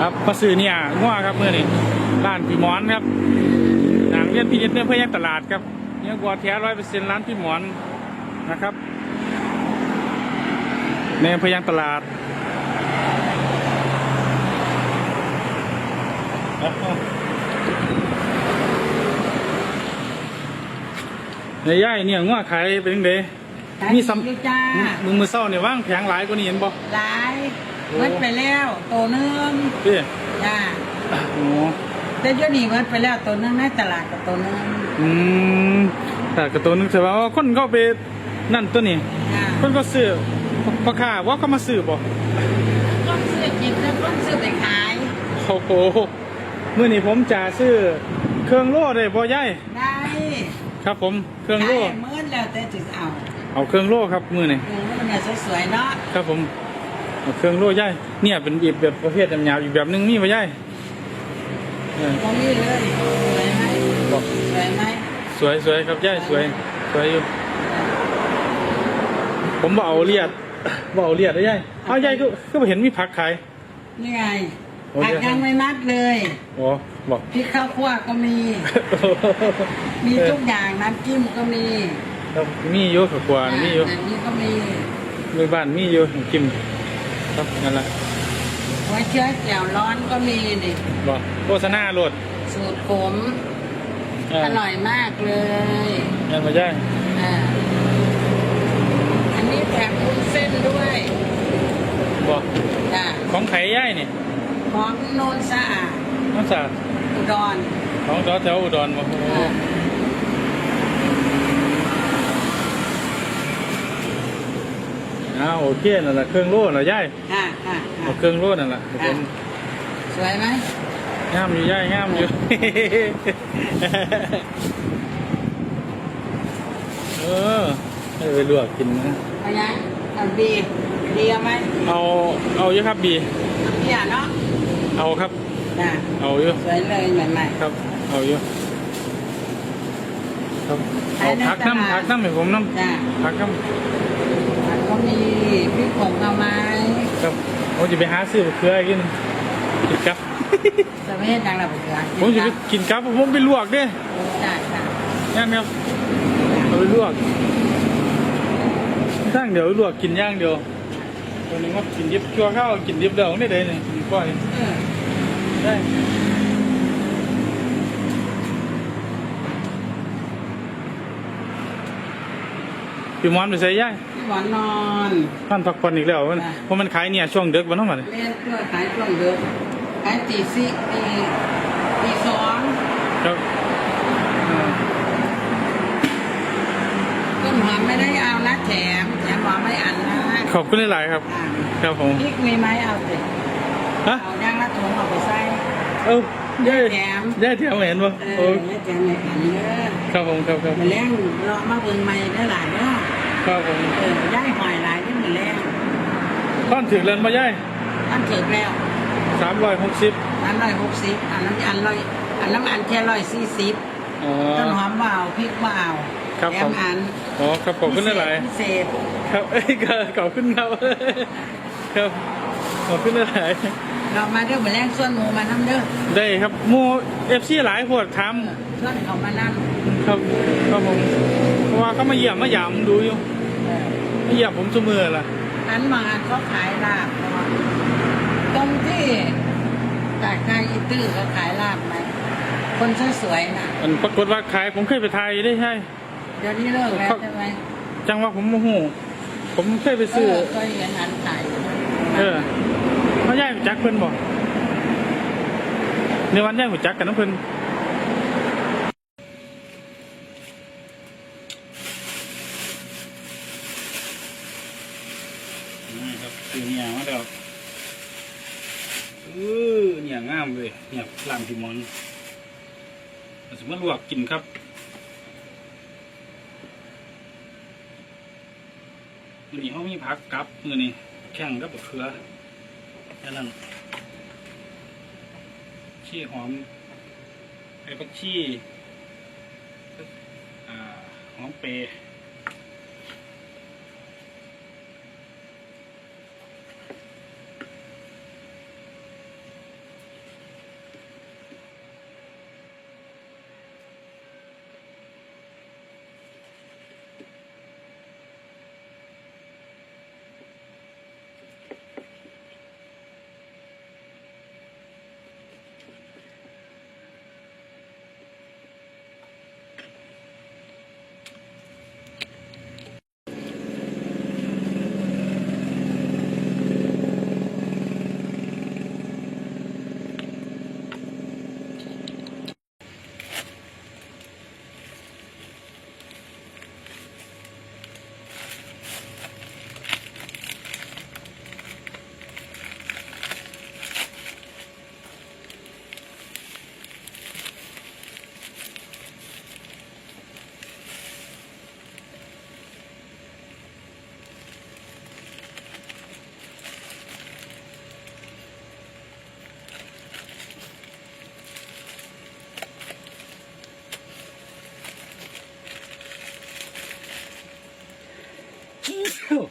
ครับมาซื้อเนี่ยง้อครับเมื่อนี้ร้านพี่หมอนครับหนังเลียนพี่นิดเนี่ยเพื่อแยกตลาดครับเนี่ยกัวแท้ร้อยเปอร์เซ็นต์ร้านพี่หมอนนะครับในอำเภอยังตลาดในย่ายเนี่ยง้อขายเป็นยังไงขายมีดีซ้อยู่จ้าำมึงมือเศร้าเนี่ยว่างแผงหลายกว่านี้เห็นบ่หลายโอ้ เมิดไปแล้วตัวหนึงพี่จ้าโอ้แต่เดี๋ยวนี้เมิดไปแล้วตัวหนึงในตลาดกับตัวหนึงอืมแต่กระตัวนึงแต่ว่าคนก็ไปนั่นตัวนี้ จ้าคนก็ซื้อพ่อค้าว่าเขามาซื้อบ่ต้นซื้อกินแล้วต้นซื้อไปขายโอ้โหมื่อนี้ผมจะซื้อเครื่องโล่ได้บ่ย่ายได้ครับ ผมเครื่องโล่ได้เมิดแล้วแต่จะเอาเอาเครื่องโล่ครับมื่อนี้เออมันเนี่ยสวยๆเนาะ ครับผม เอาเครื่องโล่ย่ายเนี่ยเป็นอีกแบบประเภทยาวๆอีกแบบหนึงมีบ่ย่ายเออตรงนี้เลยสวยไหมบอกสวยไหมสวยสวยครับย่ายสวยสวยอยู่ ผมบ่เอาเลียดบ่เอาเลียดได้ย่ายเอาย่ายก็ก็บ่เห็นมีผักขายนี่ไงโอ้ผักเดี๋ยวยังไม่มัดเลยอ๋อบอกพริกข้าวคั่วก็มี มีทุกอย่างน้ำจิ้มก็มีครับมีอยู่กับกว่ามีอยู่แบบนี้ก็มีมือบ้านมีอยู่กิม ครับนั่นแหละหัวเชื้อแจ่วร้อนก็มีดิบอกโฆษณาโหลดสูตรขมเออร่อยมากเลยยังมาได้อ่าอันนี้แถมวุ้นเส้นด้วยบอกจ้ะของไข่ย่ายนี่ของโนนสะอาดน้ำสาดอุดรของดอแถวอุดรบอกอ่า อ้าวโอเคนั่นแหละเครื่องโล่น่ะย่ายค่ะค่ะเอาค่ะเครื่องโล่นั่นแหละผมสวยไหมงามอยู่ย่ายงามอยู่ เออให้ไปลวกกินนะเอายังเอาบีดีเอาไหมเอาเอาเยอะครับบีเอาเพียเนาะเอาครับ จ้ะเอาเยอะสวยเลยใหม่ ครับ เอาเยอะครับเอาพักน้ำพักน้ำให้ผมน้ๆจ้ะำพักน้มันก็ มีพริกผงเอาไหมำครับผมจะไปหาซื้อมะเขือกินกินกับจะไม่ให้ดังระเบิดผมจะไปกินกับผมไปลวกเด้จ้ะจ้ะย่างครับเอาไปลวกย่างเดี๋ยวลวกกินย่างเดียวตัวนี้ว่ากินดิบชั่วข้าวกินดิบเดียวนี่เลยนี่กินก้อยเออได้ พี่หมอนไปใส่ย่ายพี่หวานนอนท่านพักผ่อนอีกแล้วมันจ้ะเพราะมันขายเนี่ยช่วงเด็กวันนั้นมันเล่นเพื่อขายช่วงเดือนขายตีสี่ตีตีสองครับเออต้นหอมไม่ได้เอานะแถมแถมหอมไม่อันนะขอบคุณหลายๆครับอ่าครับผมพริกมีไหมเอาสิฮะเอาย่างละถุงเอาไปใส่เอ้า ย่ายแถมย่ายแถมเห็นปะเอโอ้อแล้วแถมในอันเด้อครับผมครับครับมาแล้งเลาะมาเบิ่งใหม่ได้หลายเนาะครับผมเออย่ายหอยหลายที่มาแล้งท่อนถึงเรือนมาย่ายอันถึกแล้วสามร้อยหกสิบอันร้อยหกสิบอันน้ำอันร้อยอันน้ำอันแค่ร้อยสี่สิบอ๋อต้นหอมเบาพริกเบาครับแถผมมอันอ๋อครับขอบคุณหลายพิเศษๆครับเอ้ยก็ขอบคุณครับครับขอบคุณหลาย เรามาเด้อมาแล้งส่วนหมูมาน้ำเด้อๆได้ครับหมูเอฟซีหลายพวกทส่วนเขามานั่งำครับครับผมเพราะว่าเขามาเยี่ยมมาหยามดูอยู่มาเยี่ยมผมเสมอล่ะอันมาเขาขายลาบเนาะตรงที่จากไทยอีตื้อเขาขายลาบไหมคนสวยๆน่ะมันปรากฏว่าขายผมเคยไปไทยได้ใช่เดี๋ยวนี้เลิกแล้วใช่ไหมจังว่าผมโมโหผมเคยไปเอซื้ออก็เห็นอันขายอยู่เออ เขาย่ายหัวจักเพิ่นบอกในวันย่ายหัวจักกันน้ำเพิ่นนี่ครับคือเนี่ยมาแล้วเออเนี่ยงามเลยเนี่ยลามพิมอนสมมติลวกกินครับมือนี้เขามีผักกับมือนี้แข่งกับบักเขือ แค่นั้นชี้หอมไอ้ผักชีอ่าหอมเปรย์ よ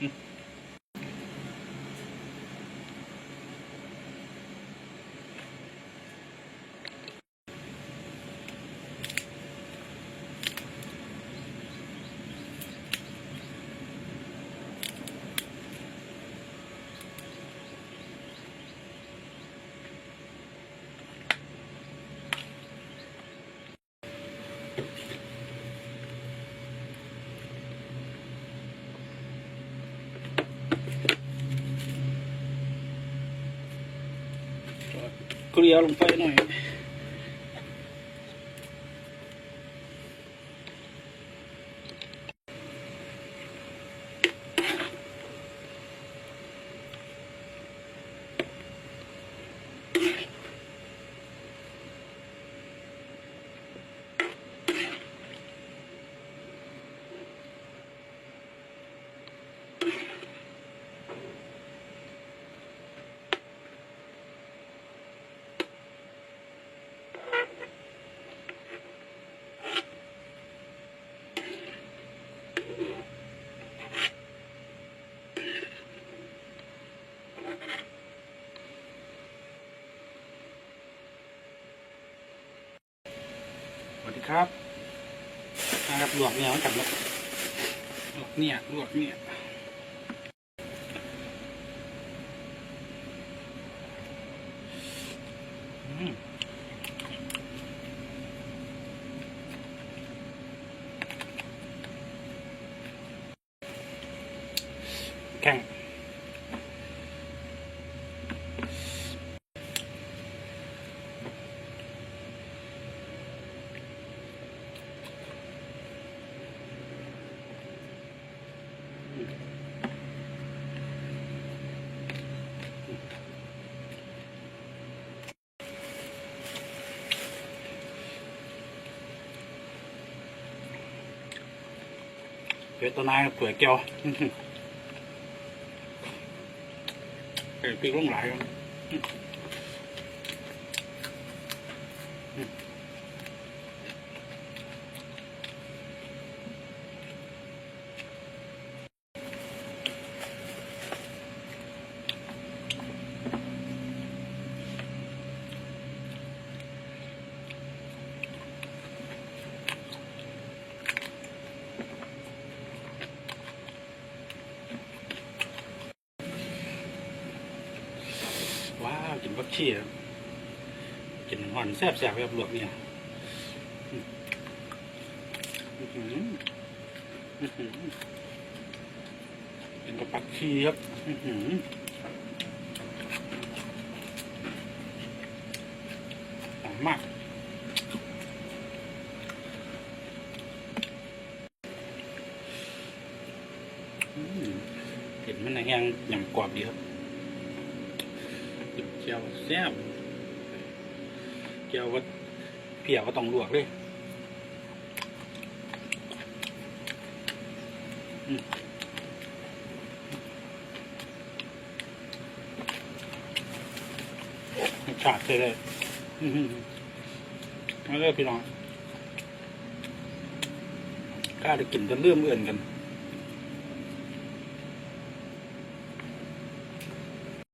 うん。 ยวล ดีครับนะครับลวกเนี่ยมันกันแล้วลวกเนี่ยลวกเนี่ยอืมแข็งเผ็ดตัวนายเปื่อยเกียวอื้ออเอ้ยพริกลงหลายครับว้าวกินบักชี่บกินหอนแซ่บๆแบบลวกเนี่ยอื้อหืออื้อหือกินกับปักชีครับหอมมากเห็นมันแห้งยำกรอบดีครับ เจียวแซ่บเจียวว่าเพียวก็ต้องลวกเลยอืมขาดเลยเลยอื้อหือมาเลยพี่น้องกล้าได้กินจนเลื่อมเอื่อนกัน